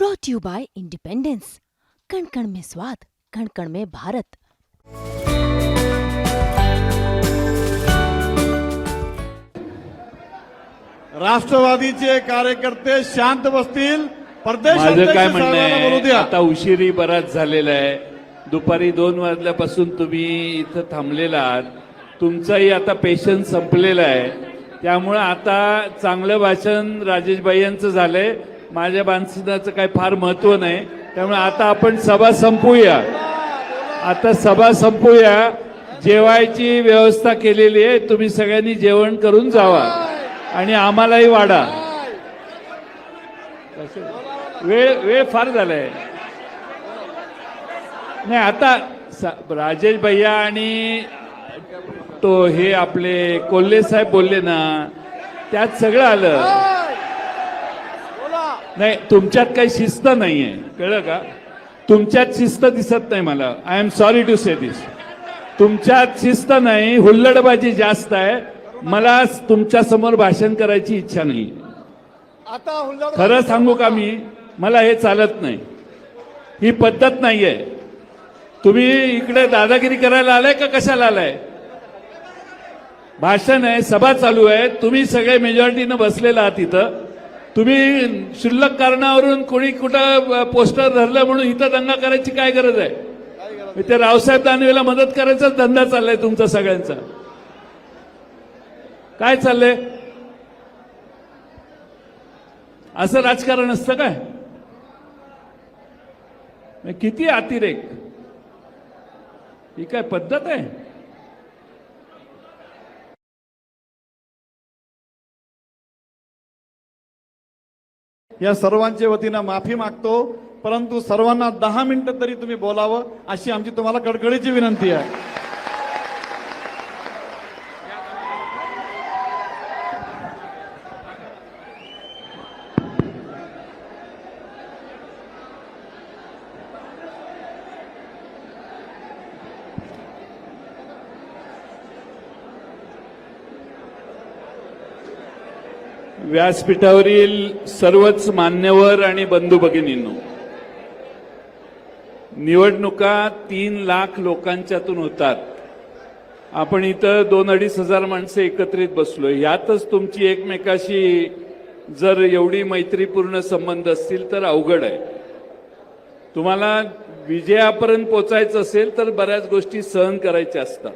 Brought you by independence कण कण में स्वाद कण कण में भारत राष्ट्रवादीचे कार्यकर्ते शांत बसतील. प्रदेश माझं काय म्हणणं आहे? आता उशिरी बराच झालेला आहे. दुपारी दोन वाजल्यापासून तुम्ही इथं थांबलेला आहात. तुमचाही आता पेशन्स संपलेला आहे. त्यामुळं आता चांगलं भाषण राजेशबाई यांचं झालंय. माझ्या भाषणाचं काही फार महत्त्व नाही. त्यामुळे आता आपण सभा संपूया. आता सभा संपूया. जेवायची व्यवस्था केलेली आहे. तुम्ही सगळ्यांनी जेवण करून जावा. आणि आम्हालाही वाढा. वेळ वेळ फार झालाय. नाही आता स- राजेश भैया आणि तो हे आपले कोल्हे साहेब बोलले ना त्यात सगळं आलं. नाही तुमच्यात काही शिस्त नाहीये. कळलं का? तुमच्यात शिस्त दिसत नाही मला. I am sorry to say this तुमच्यात शिस्त नाही हुल्लडबाजी जास्त आहे. मला तुमच्यासमोर भाषण करायची इच्छा नाही. आता खरं सांगू का मी? मला हे चालत नाही. ही पद्धत नाहीये. तुम्ही इकडे दादागिरी करायला आलाय का कशाला आलाय? भाषण आहे सभा चालू आहे. तुम्ही सगळे मेजॉरिटीनं बसलेला आहात इथं. तुम्ही शुल्लक कारणावरून कोणी कुठं पोस्टर धरलं म्हणून इथं दंगा करायची काय गरज आहे? ते रावसाहेब दानवेला मदत करायचाच धंदा चाललाय तुमचा सगळ्यांचा. काय चाललंय? असं राजकारण असतं काय? किती अतिरेक? ही काय पद्धत आहे? या सर्वांच्या वतीनं माफी मागतो. परंतु सर्वांना दहा मिनिटं तरी तुम्ही बोलावं अशी आमची तुम्हाला कडकडीची विनंती आहे. व्यासपीठावरील सर्वच मान्यवर आणि बंधू भगिनींनो निवडणुका तीन लाख लोकांच्यातून होतात. आपण इथं दोन अडीच हजार माणसं एकत्रित बसलो यातच तुमची एकमेकाशी जर एवढी मैत्रीपूर्ण संबंध असतील तर अवघड आहे. तुम्हाला विजयापर्यंत पोचायचं असेल तर बऱ्याच गोष्टी सहन करायच्या असतात.